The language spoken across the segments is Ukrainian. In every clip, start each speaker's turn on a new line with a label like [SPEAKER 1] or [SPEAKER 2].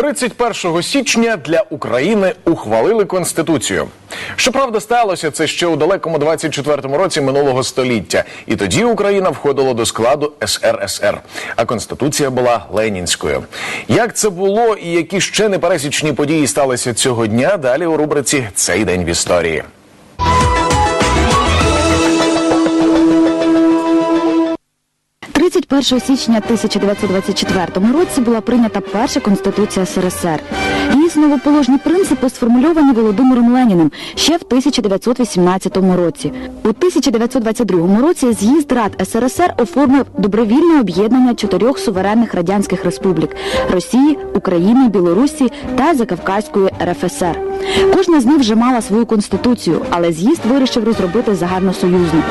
[SPEAKER 1] 31 січня для України ухвалили конституцію. Щоправда, сталося це ще у далекому 24-му році минулого століття, і тоді Україна входила до складу СРСР. А конституція була ленінською. Як це було і які ще непересічні події сталися цього дня? Далі у рубриці Цей день в історії.
[SPEAKER 2] – 31 січня 1924 році була прийнята перша конституція СРСР. Її основоположні принципи сформульовані Володимиром Леніним ще в 1918 році. У 1922 році з'їзд Рад СРСР оформив добровільне об'єднання чотирьох суверенних радянських республік Росії, України, Білорусі та Закавказької РФСР. Кожна з них вже мала свою конституцію, але з'їзд вирішив розробити загальносоюзну.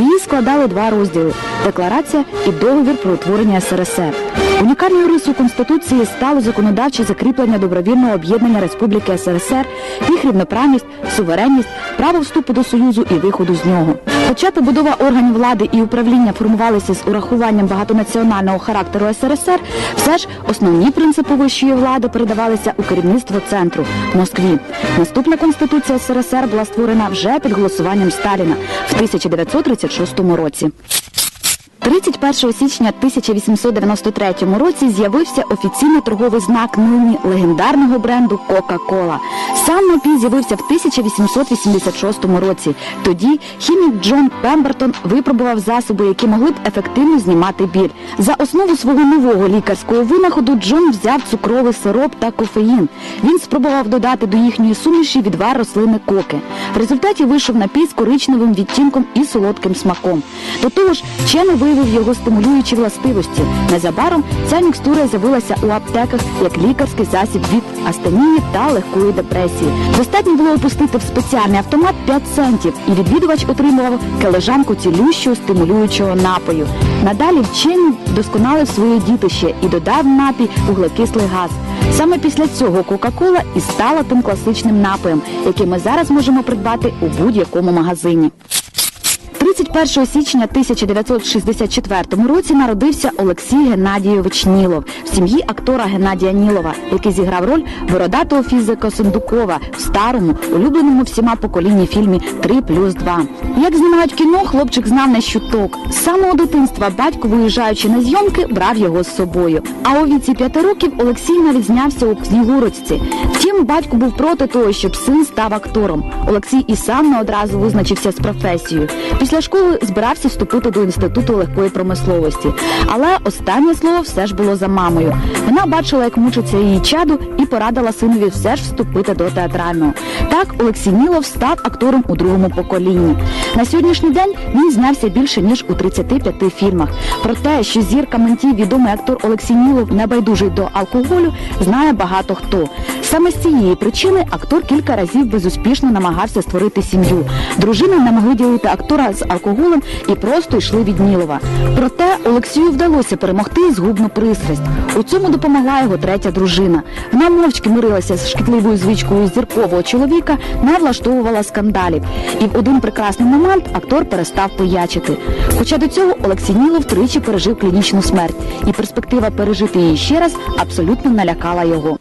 [SPEAKER 2] Її складали два розділи декларація і договір про утворення СРСР. Унікальною рисою конституції стало законодавче закріплення добровільного об'єднання Республіки СРСР, їх рівноправність, суверенність, право вступу до союзу і виходу з нього. Хоча побудова органів влади і управління формувалися з урахуванням багатонаціонального характеру СРСР, все ж основні принципи вищої влади передавалися у керівництво центру Москві. Наступна конституція СРСР була створена вже під голосуванням Сталіна в 1936 році. 31 січня 1893 році з'явився офіційний торговий знак нині легендарного бренду Кока-Кола. Сам напій з'явився в 1886 році. Тоді хімік Джон Пембертон випробував засоби, які могли б ефективно знімати біль. За основу свого нового лікарського винаходу Джон взяв цукровий сироп та кофеїн. Він спробував додати до їхньої суміші відвар рослини коки. В результаті вийшов напій з коричневим відтінком і солодким смаком. До того ж, вчений виявив його стимулюючі властивості. Незабаром ця мікстура з'явилася у аптеках як лікарський засіб від астенії та легкої депресії. Достатньо було опустити в спеціальний автомат 5 центів, і відвідувач отримував кележанку цілющого стимулюючого напою. Надалі вчені досконалив своє дітище і додав напій вуглекислий газ. Саме після цього Кока-Кола і стала тим класичним напоєм, який ми зараз можемо придбати у будь-якому магазині. 31 січня 1964 році народився Олексій Геннадійович Нілов в сім'ї актора Геннадія Нілова, який зіграв роль бородатого фізика Сундукова в старому, улюбленому всіма поколінні фільмі «3 плюс 2». Як знімають кіно, хлопчик знав не щуток. З самого дитинства батько, виїжджаючи на зйомки, брав його з собою. А у віці п'яти років Олексій навіть знявся у Снігурочці. Втім, батько був проти того, щоб син став актором. Олексій і сам не одразу визначився з професією. Після школи збирався вступити до інституту легкої промисловості. Але останнє слово все ж було за мамою. Вона бачила, як мучиться її чаду, і порадила синові все ж вступити до театрального. Так Олексій Нілов став актором у другому поколінні. На сьогоднішній день він знявся більше ніж у 35 фільмах. Про те, що зірка ментів відомий актор Олексій Нілов небайдужий до алкоголю, знає багато хто. Саме з цієї причини актор кілька разів безуспішно намагався створити сім'ю. Дружини не могли ділити актора з алкоголем і просто йшли від Нілова. Проте Олексію вдалося перемогти згубну пристрасть. У цьому допомогла його третя дружина. Вона мовчки мирилася з шкідливою звичкою зіркового чоловіка, не влаштовувала скандалів. І в один прекрасний момент актор перестав пиячити. Хоча до цього Олексій Нілов тричі пережив клінічну смерть, і перспектива пережити її ще раз абсолютно налякала його.